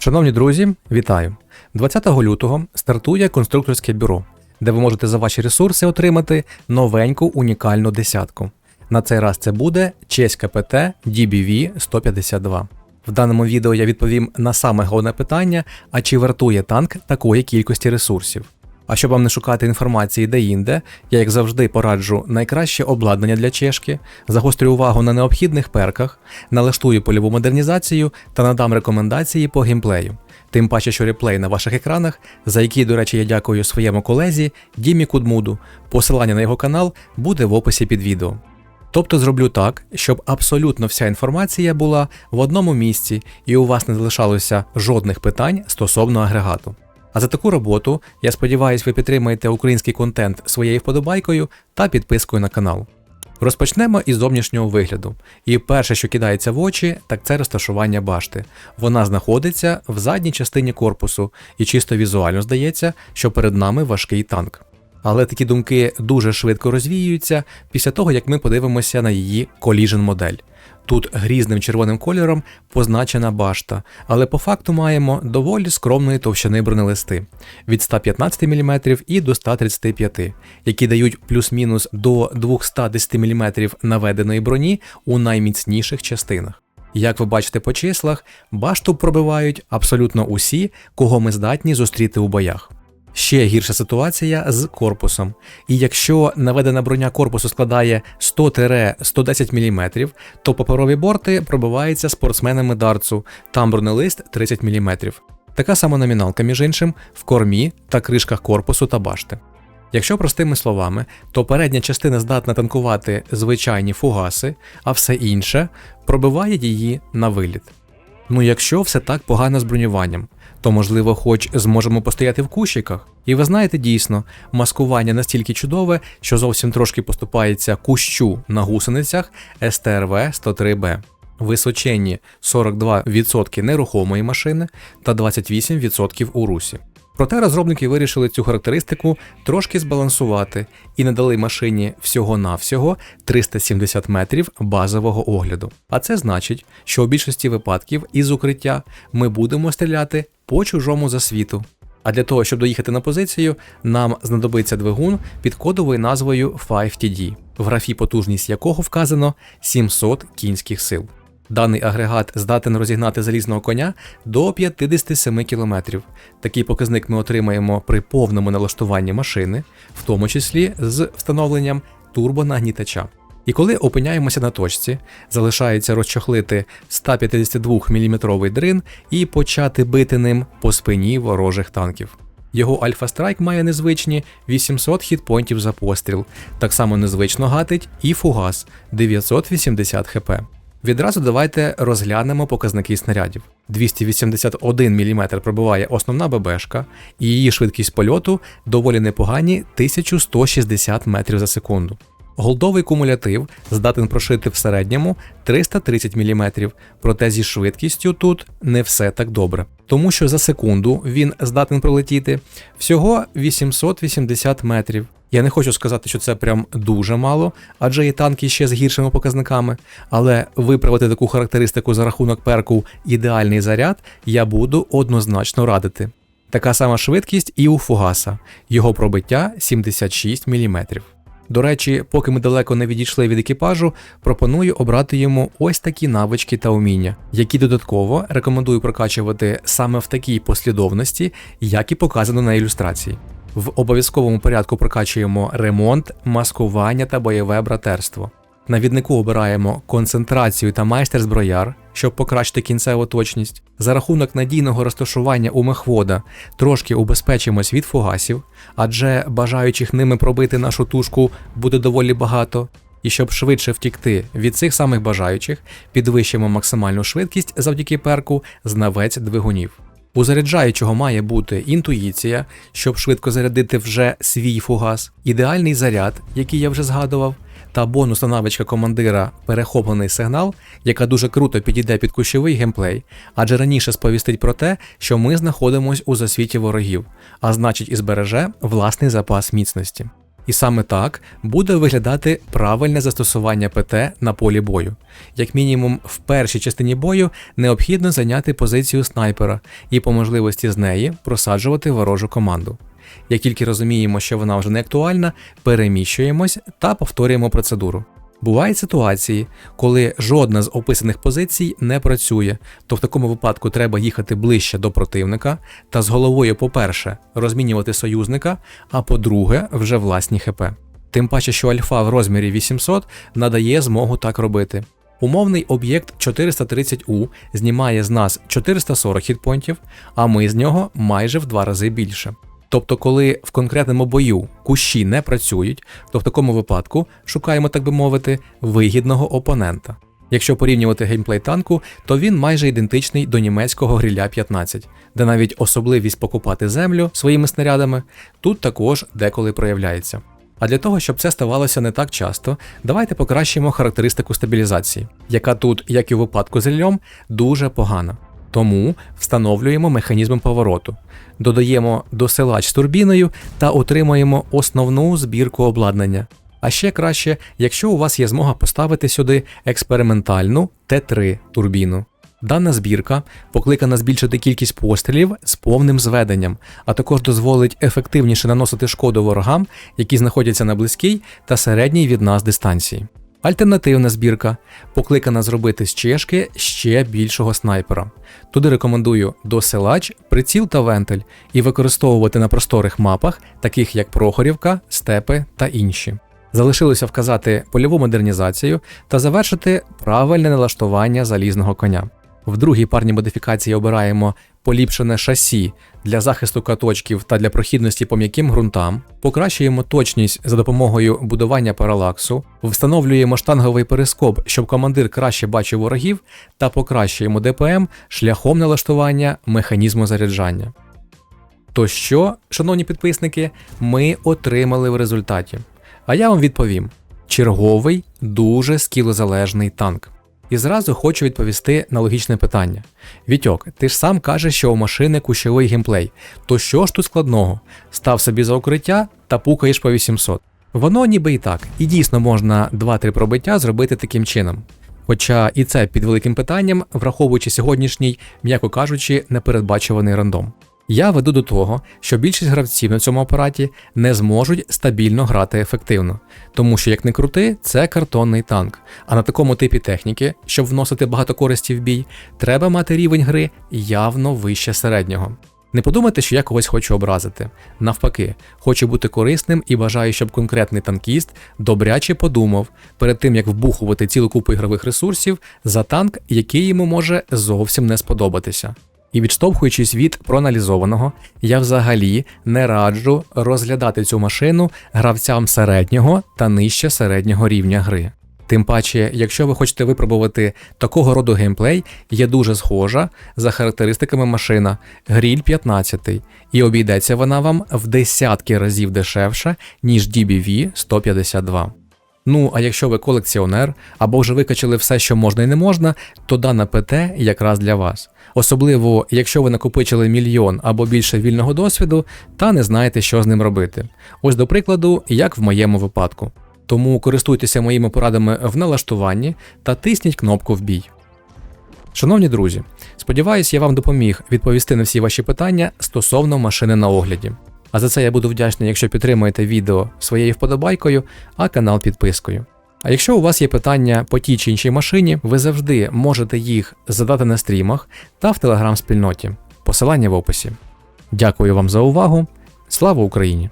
Шановні друзі, вітаю! 20 лютого стартує конструкторське бюро, де ви можете за ваші ресурси отримати новеньку унікальну десятку. На цей раз це буде чеська ПТ DBV 152. В даному відео я відповім на саме головне питання: а чи вартує танк такої кількості ресурсів? А щоб вам не шукати інформації де-інде, я як завжди пораджу найкраще обладнання для чешки, загострю увагу на необхідних перках, налаштую польову модернізацію та надам рекомендації по геймплею. Тим паче, що реплей на ваших екранах, за який, до речі, я дякую своєму колезі Дімі Кудмуду. Посилання на його канал буде в описі під відео. Тобто зроблю так, щоб абсолютно вся інформація була в одному місці і у вас не залишалося жодних питань стосовно агрегату. А за таку роботу я сподіваюся, ви підтримаєте український контент своєю вподобайкою та підпискою на канал. Розпочнемо із зовнішнього вигляду. І перше, що кидається в очі, так це розташування башти. Вона знаходиться в задній частині корпусу, і чисто візуально здається, що перед нами важкий танк. Але такі думки дуже швидко розвіюються після того, як ми подивимося на її коліжен модель. Тут грізним червоним кольором позначена башта, але по факту маємо доволі скромної товщини бронелисти від 115 мм і до 135 які дають плюс-мінус до 210 мм наведеної броні у найміцніших частинах. Як ви бачите по числах, башту пробивають абсолютно усі, кого ми здатні зустріти у боях. Ще гірша ситуація з корпусом. І якщо наведена броня корпусу складає 100-110 мм, то паперові борти пробиваються спортсменами дарцу, там бронелист 30 мм. Така сама номіналка, між іншим, в кормі та кришках корпусу та башти. Якщо простими словами, то передня частина здатна танкувати звичайні фугаси, а все інше пробиває її на виліт. Ну якщо все так погано з бронюванням, то можливо, хоч зможемо постояти в кущиках. І ви знаєте дійсно, маскування настільки чудове, що зовсім трошки поступається кущу на гусеницях СТРВ 103Б. Височенні 42% нерухомої машини та 28% у русі. Проте розробники вирішили цю характеристику трошки збалансувати і надали машині всього-навсього 370 метрів базового огляду. А це значить, що у більшості випадків із укриття ми будемо стріляти по чужому засвіту. А для того, щоб доїхати на позицію, нам знадобиться двигун під кодовою назвою 5TD, в графі потужність якого вказано 700 кінських сил. Даний агрегат здатен розігнати залізного коня до 57 км. Такий показник ми отримаємо при повному налаштуванні машини, в тому числі з встановленням турбонагнітача. І коли опиняємося на точці, залишається розчохлити 152 мм дрин і почати бити ним по спині ворожих танків. Його Альфа Страйк має незвичні 800 хітпойнтів за постріл, так само незвично гатить і фугас 980 хп. Відразу давайте розглянемо показники снарядів. 281 мм пробиває основна ББшка, і її швидкість польоту доволі непогані 1160 метрів за секунду. Голдовий кумулятив здатен прошити в середньому 330 мм, проте зі швидкістю тут не все так добре. Тому що за секунду він здатен пролетіти всього 880 метрів. Я не хочу сказати, що це прям дуже мало, адже є танки ще з гіршими показниками, але виправити таку характеристику за рахунок перку ідеальний заряд я буду однозначно радити. Така сама швидкість і у фугаса, його пробиття 76 мм. До речі, поки ми далеко не відійшли від екіпажу, пропоную обрати йому ось такі навички та уміння, які додатково рекомендую прокачувати саме в такій послідовності, як і показано на ілюстрації. В обов'язковому порядку прокачуємо ремонт, маскування та бойове братерство. На віднику обираємо концентрацію та майстер зброяр, щоб покращити кінцеву точність. За рахунок надійного розташування у мехвода трошки убезпечимось від фугасів, адже бажаючих ними пробити нашу тушку буде доволі багато. І щоб швидше втікти від цих самих бажаючих, підвищимо максимальну швидкість завдяки перку знавець двигунів. У заряджаючого має бути інтуїція, щоб швидко зарядити вже свій фугас, ідеальний заряд, який я вже згадував, та бонусна навичка командира перехоплений сигнал, яка дуже круто підійде під кущовий геймплей, адже раніше сповістить про те, що ми знаходимось у засвіті ворогів, а значить і збереже власний запас міцності. І саме так буде виглядати правильне застосування ПТ на полі бою. Як мінімум, в першій частині бою необхідно зайняти позицію снайпера і по можливості з неї просаджувати ворожу команду. Як тільки розуміємо, що вона вже не актуальна, переміщуємось та повторюємо процедуру. Бувають ситуації, коли жодна з описаних позицій не працює, то в такому випадку треба їхати ближче до противника та з головою, по-перше, розмінювати союзника, а по-друге, вже власні ХП. Тим паче, що альфа в розмірі 800 надає змогу так робити. Умовний об'єкт 430У знімає з нас 440 хітпонтів, а ми з нього майже в два рази більше. Тобто, коли в конкретному бою кущі не працюють, то в такому випадку шукаємо, так би мовити, вигідного опонента. Якщо порівнювати геймплей танку, то він майже ідентичний до німецького гріля 15, де навіть особливість покупати землю своїми снарядами тут також деколи проявляється. А для того, щоб це ставалося не так часто, давайте покращимо характеристику стабілізації, яка тут, як і у випадку з рільом, дуже погана. Тому встановлюємо механізм повороту, додаємо досилач з турбіною та отримаємо основну збірку обладнання. А ще краще, якщо у вас є змога поставити сюди експериментальну Т3 турбіну. Дана збірка покликана збільшити кількість пострілів з повним зведенням, а також дозволить ефективніше наносити шкоду ворогам, які знаходяться на близькій та середній від нас дистанції. Альтернативна збірка покликана зробити з чешки ще більшого снайпера. Туди рекомендую досилач, приціл та вентиль і використовувати на просторих мапах, таких як Прохорівка, Степи та інші. Залишилося вказати польову модернізацію та завершити правильне налаштування залізного коня. В другій парній модифікації обираємо поліпшене шасі для захисту каточків та для прохідності по м'яким ґрунтам, покращуємо точність за допомогою будування паралаксу, встановлюємо штанговий перископ, щоб командир краще бачив ворогів, та покращуємо ДПМ шляхом налаштування механізму заряджання. То що, шановні підписники, ми отримали в результаті? А я вам відповім: черговий дуже скілозалежний танк. І зразу хочу відповісти на логічне питання. Вітьок, ти ж сам кажеш, що у машини кущовий геймплей. То що ж тут складного? Став собі за укриття та пукаєш по 800. Воно ніби і так, і дійсно можна 2-3 пробиття зробити таким чином. Хоча і це під великим питанням, враховуючи сьогоднішній, м'яко кажучи, непередбачуваний рандом. Я веду до того, що більшість гравців на цьому апараті не зможуть стабільно грати ефективно, тому що, як не крути, це картонний танк. А на такому типі техніки, щоб вносити багато користі в бій, треба мати рівень гри явно вище середнього. Не подумайте, що я когось хочу образити. Навпаки, хочу бути корисним і бажаю, щоб конкретний танкіст добряче подумав перед тим, як вбухувати цілу купу ігрових ресурсів за танк, який йому може зовсім не сподобатися. І відштовхуючись від проаналізованого, я взагалі не раджу розглядати цю машину гравцям середнього та нижче середнього рівня гри. Тим паче, якщо ви хочете випробувати такого роду геймплей, є дуже схожа за характеристиками машина Гріль 15, і обійдеться вона вам в десятки разів дешевше, ніж DBV 152. Ну, а якщо ви колекціонер або вже викачали все, що можна і не можна, то дана ПТ якраз для вас. Особливо, якщо ви накопичили мільйон або більше вільного досвіду та не знаєте, що з ним робити. Ось до прикладу, як в моєму випадку. Тому користуйтеся моїми порадами в налаштуванні та тисніть кнопку в бій. Шановні друзі, сподіваюсь, я вам допоміг відповісти на всі ваші питання стосовно машини на огляді. А за це я буду вдячний, якщо підтримуєте відео своєю вподобайкою, а канал підпискою. А якщо у вас є питання по тій чи іншій машині, ви завжди можете їх задати на стрімах та в телеграм-спільноті. Посилання в описі. Дякую вам за увагу. Слава Україні!